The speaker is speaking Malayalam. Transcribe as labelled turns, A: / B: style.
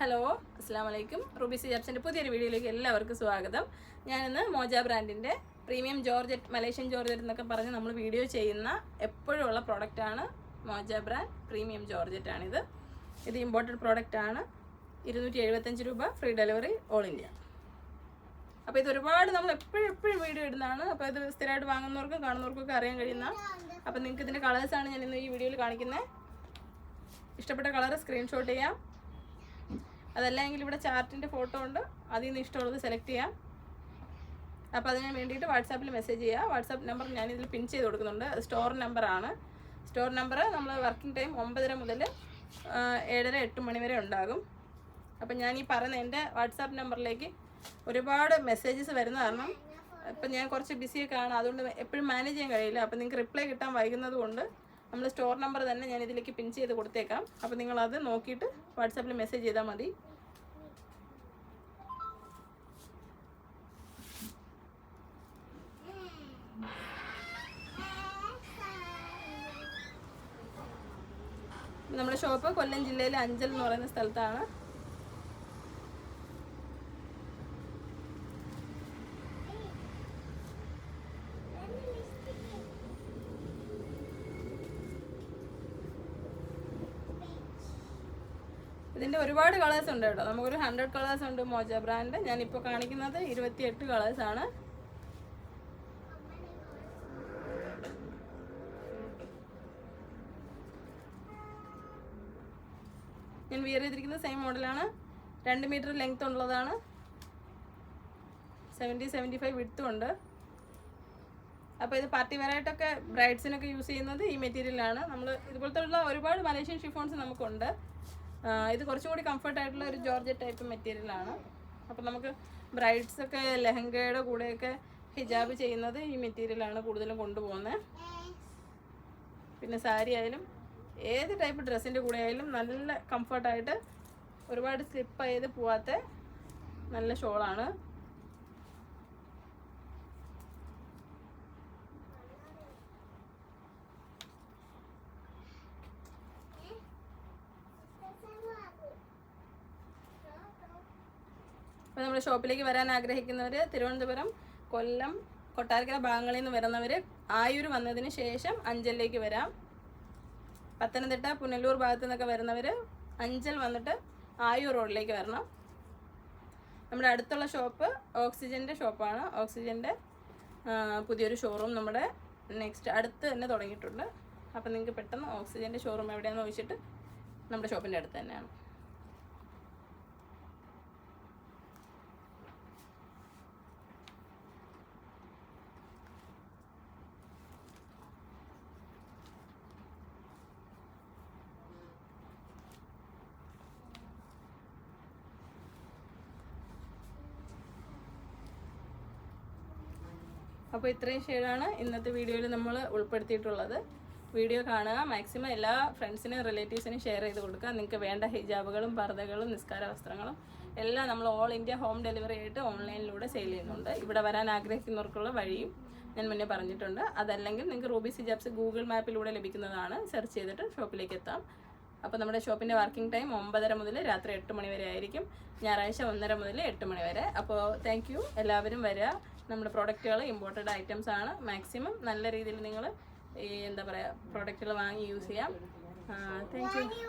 A: ഹലോ അസ്സാം വലൈക്കും റൂബി സി ജാബ്സിന്റെ പുതിയൊരു വീഡിയോയിലേക്ക് എല്ലാവർക്കും സ്വാഗതം. ഞാനിന്ന് മോജ ബ്രാൻഡിന്റെ പ്രീമിയം ജോർജറ്റ് മലേഷ്യൻ ജോർജറ്റ് എന്നൊക്കെ പറഞ്ഞ് നമ്മൾ വീഡിയോ ചെയ്യുന്ന എപ്പോഴും ഉള്ള പ്രോഡക്റ്റാണ് മോജ ബ്രാൻഡ് പ്രീമിയം ജോർജറ്റ് ആണിത് ഇത് ഇമ്പോർട്ടഡ് പ്രോഡക്റ്റ് ആണ്. ഇരുന്നൂറ്റി എഴുപത്തഞ്ച് രൂപ ഫ്രീ ഡെലിവറി ഓൾ ഇന്ത്യ അപ്പോൾ ഇത് ഒരുപാട് നമ്മൾ എപ്പോഴും എപ്പോഴും വീഡിയോ ഇടുന്നതാണ്. അപ്പോൾ ഇത് സ്ഥിരമായിട്ട് വാങ്ങുന്നവർക്കും കാണുന്നവർക്കൊക്കെ അറിയാൻ കഴിയുന്ന അപ്പോൾ നിങ്ങൾക്ക് ഇതിന്റെ കളേഴ്സാണ് ഞാൻ ഇന്ന് ഈ വീഡിയോയിൽ കാണിക്കുന്നത് ഇഷ്ടപ്പെട്ട കളർ സ്ക്രീൻഷോട്ട് ചെയ്യാം. അതല്ലെങ്കിൽ ഇവിടെ ചാർട്ടിന്റെ ഫോട്ടോ ഉണ്ട്. അതിൽ നിന്ന് ഇഷ്ടമുള്ളത് സെലക്ട് ചെയ്യാം. അപ്പോൾ അതിന് വേണ്ടിയിട്ട് വാട്സാപ്പിൽ മെസ്സേജ് ചെയ്യുക വാട്സാപ്പ് നമ്പർ ഞാനിതിൽ പിൻ ചെയ്ത് കൊടുക്കുന്നുണ്ട്. സ്റ്റോർ നമ്പറാണ് സ്റ്റോർ നമ്പർ നമ്മൾ വർക്കിംഗ് ടൈം ഒമ്പതര മുതൽ ഏഴര എട്ട് മണി വരെ ഉണ്ടാകും. അപ്പം ഞാൻ ഈ പറയുന്ന എന്റെ വാട്സാപ്പ് നമ്പറിലേക്ക് ഒരുപാട് മെസ്സേജസ് വരുന്ന കാരണം ഇപ്പം ഞാൻ കുറച്ച് ബിസിയൊക്കെ ആണ്. അതുകൊണ്ട് എപ്പോഴും മാനേജ് ചെയ്യാൻ കഴിയില്ല. അപ്പം നിങ്ങൾക്ക് റിപ്ലൈ കിട്ടാൻ വൈകുന്നത് കൊണ്ട് നമ്മൾ സ്റ്റോർ നമ്പർ തന്നെ ഞാൻ ഇതിലേക്ക് പിൻ ചെയ്ത് കൊടുത്തേക്കാം. അപ്പം നിങ്ങളത് നോക്കിയിട്ട് വാട്സാപ്പിൽ മെസ്സേജ് ചെയ്താൽ മതി. നമ്മുടെ ഷോപ്പ് കൊല്ലം ജില്ലയിലെ അഞ്ചൽ എന്ന് പറയുന്ന സ്ഥലത്താണ് ഇതിന്റെ ഒരുപാട് കളേഴ്സ് ഉണ്ട് കേട്ടോ. നമുക്കൊരു ഹൺഡ്രഡ് കളേഴ്സ് ഉണ്ട് മോജ ബ്രാൻഡ് ഞാനിപ്പോൾ കാണിക്കുന്നത് ഇരുപത്തിയെട്ട് കളേഴ്സ് ആണ്. ഞാൻ വിയർ ചെയ്തിരിക്കുന്നത് സെയിം മോഡലാണ് രണ്ട് മീറ്റർ ലെങ്ത് ഉള്ളതാണ്. സെവന്റി സെവന്റി ഫൈവ് വിടുത്തും ഉണ്ട്. അപ്പോൾ ഇത് പാർട്ടി വെയറായിട്ടൊക്കെ ബ്രൈഡ്സിനൊക്കെ യൂസ് ചെയ്യുന്നത് ഈ മെറ്റീരിയലാണ് നമ്മൾ ഇതുപോലത്തെ ഉള്ള ഒരുപാട് മലേഷ്യൻ ഷിഫോൺസ് നമുക്കുണ്ട്. ഇത് കുറച്ചുകൂടി കംഫർട്ട് ആയിട്ടുള്ള ഒരു ജോർജറ്റ് ടൈപ്പ് മെറ്റീരിയലാണ് അപ്പോൾ നമുക്ക് ബ്രൈഡ്സ് ഒക്കെ ലെഹങ്കയുടെ കൂടെയൊക്കെ ഹിജാബ് ചെയ്യുന്നത് ഈ മെറ്റീരിയലാണ് കൂടുതലും കൊണ്ടുപോകുന്നത് പിന്നെ സാരി ആയാലും ഏത് ടൈപ്പ് ഡ്രസ്സിന്റെ കൂടെ ആയാലും നല്ല കംഫർട്ടായിട്ട് ഒരുപാട് സ്ലിപ്പ് ചെയ്ത് പോവാത്ത നല്ല ഷോളാണ് അപ്പോൾ നമ്മുടെ ഷോപ്പിലേക്ക് വരാൻ ആഗ്രഹിക്കുന്നവർ തിരുവനന്തപുരം കൊല്ലം കൊട്ടാരക്കര ഭാഗങ്ങളിൽ നിന്ന് വരുന്നവർ ആയൂർ വന്നതിന് ശേഷം അഞ്ചലിലേക്ക് വരാം. പത്തനംതിട്ട പുനലൂർ ഭാഗത്തു നിന്നൊക്കെ വരുന്നവർ അഞ്ചൽ വന്നിട്ട് ആയൂർ റോഡിലേക്ക് വരണം. നമ്മുടെ അടുത്തുള്ള ഷോപ്പ് ഓക്സിജന്റെ ഷോപ്പാണ്. ഓക്സിജന്റെ പുതിയൊരു ഷോറൂം നമ്മുടെ നെക്സ്റ്റ് അടുത്ത് തന്നെ തുടങ്ങിയിട്ടുണ്ട്. അപ്പോൾ നിങ്ങൾക്ക് പെട്ടെന്ന് ഓക്സിജന്റെ ഷോറൂം എവിടെയാണെന്ന് ചോദിച്ചിട്ട് നമ്മുടെ ഷോപ്പിന്റെ അടുത്ത് തന്നെയാണ്. അപ്പോൾ ഇത്രയും ഷെയ്ഡാണ് ഇന്നത്തെ വീഡിയോയിൽ നമ്മൾ ഉൾപ്പെടുത്തിയിട്ടുള്ളത്. വീഡിയോ കാണുക മാക്സിമം എല്ലാ ഫ്രണ്ട്സിനും റിലേറ്റീവ്സിനും ഷെയർ ചെയ്ത് കൊടുക്കുക. നിങ്ങൾക്ക് വേണ്ട ഹിജാബുകളും പർദ്ദകളും നിസ്കാര വസ്ത്രങ്ങളും എല്ലാം നമ്മൾ ഓൾ ഇന്ത്യ ഹോം ഡെലിവറി ആയിട്ട് ഓൺലൈനിലൂടെ സെയിൽ ചെയ്യുന്നുണ്ട്. ഇവിടെ വരാൻ ആഗ്രഹിക്കുന്നവർക്കുള്ള വഴിയും ഞാൻ മുന്നേ പറഞ്ഞിട്ടുണ്ട്. അതല്ലെങ്കിൽ നിങ്ങൾക്ക് റൂബി സിജാബ്സ് ഗൂഗിൾ മാപ്പിലൂടെ ലഭിക്കുന്നതാണ്. സെർച്ച് ചെയ്തിട്ട് ഷോപ്പിലേക്ക് എത്താം. അപ്പോൾ നമ്മുടെ ഷോപ്പിന്റെ വർക്കിംഗ് ടൈം ഒമ്പതര മുതൽ രാത്രി എട്ട് മണി വരെ ആയിരിക്കും. ഞായറാഴ്ച ഒന്നര മുതൽ എട്ട് മണി വരെ. അപ്പോൾ താങ്ക് എല്ലാവരും വരിക നമ്മുടെ പ്രോഡക്റ്റുകൾ ഇമ്പോർട്ടഡ് ഐറ്റംസ് ആണ്. മാക്സിമം നല്ല രീതിയിൽ നിങ്ങൾ ഈ എന്താ പറയുക പ്രോഡക്റ്റുകൾ വാങ്ങി യൂസ് ചെയ്യാം. Thank you